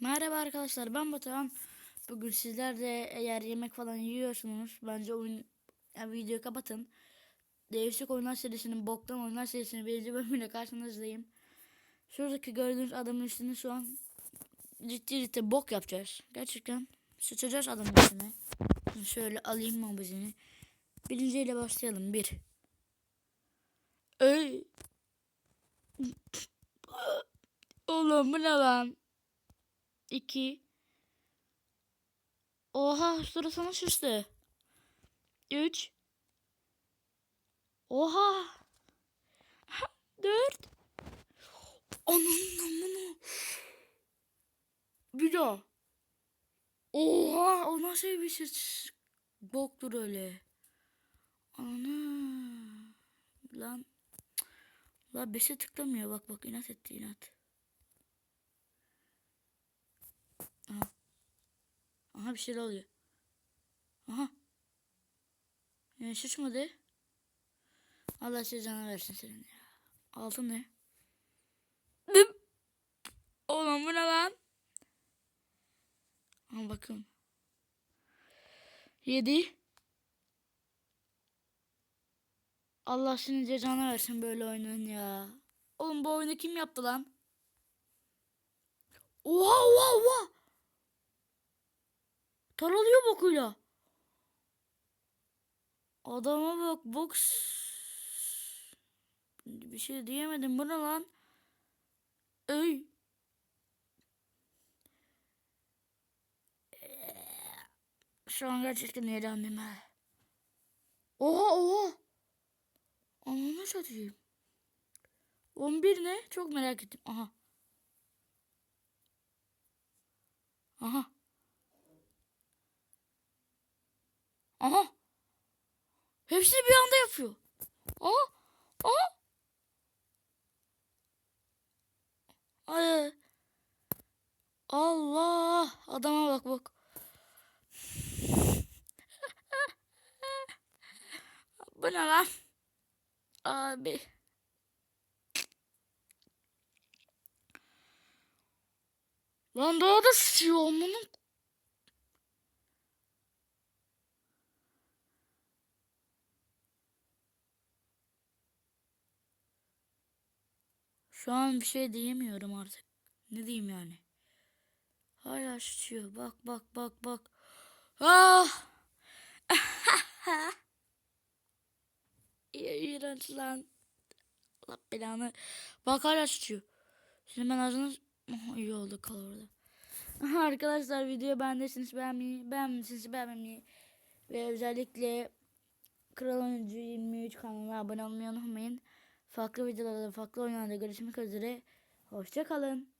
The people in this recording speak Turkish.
Merhaba arkadaşlar ben Batuhan. Bugün sizler de eğer yemek falan yiyorsunuz bence oyun yani videoyu kapatın. Değişik oyunlar serisinin boktan oyunlar serisinin birinci bölümüyle karşınızdayım. Şuradaki gördüğünüz adamın üstünde şu an ciddi ciddi bok yapacağız. Gerçekten sıçacağız adamın üstüne. Şöyle alayım magazini. Birinciyle başlayalım. Bir. Ey. Oğlum bu ne lan? 2 Oha suratına şişti. 3 Oha 4 Ananın amına. Bir daha. Oha o nasıl bir şey boktur öyle. Ana. Lan. Lan beşe tıklamıyor bak bak inat etti inat. Bir şeyler oluyor. Aha. Yani şişmedi. Allah size canı versin senin ya. Altın ne? Oğlum bu ne lan? Al bakın. Yedi. Allah senin cezanı versin böyle oyunun ya. Oğlum bu oyunu kim yaptı lan? Oha oha oha. Taralıyor bokuyla. Adama bak boks. Bir şey diyemedim bu ne lan? Ey. Şu an gerçekten eğlendim ha. Oha oha. Ananı satayım. 11 ne? Çok merak ettim. Aha. Aha. Hepsini bir anda yapıyor. Aha. Aha. Ay. Allah. Adama bak bak. Bu ne lan? Abi. Lan daha da sıçıyor onun. Şu an bir şey diyemiyorum artık. Ne diyeyim yani? Hala sıçıyor. Bak bak bak bak. Ah! İğrenç lan. Allah belanı. Bak hala sıçıyor. Şimdi ben ağzını... Oh, iyi oldu kal orada. Arkadaşlar videoyu beğendiyseniz beğenmeyi, beğenmediyseniz beğenmeyi ve özellikle Kral Oyuncu 23 kanalına abone olmayı unutmayın. Farklı videolarda, farklı oyunlarda görüşmek üzere. Hoşçakalın.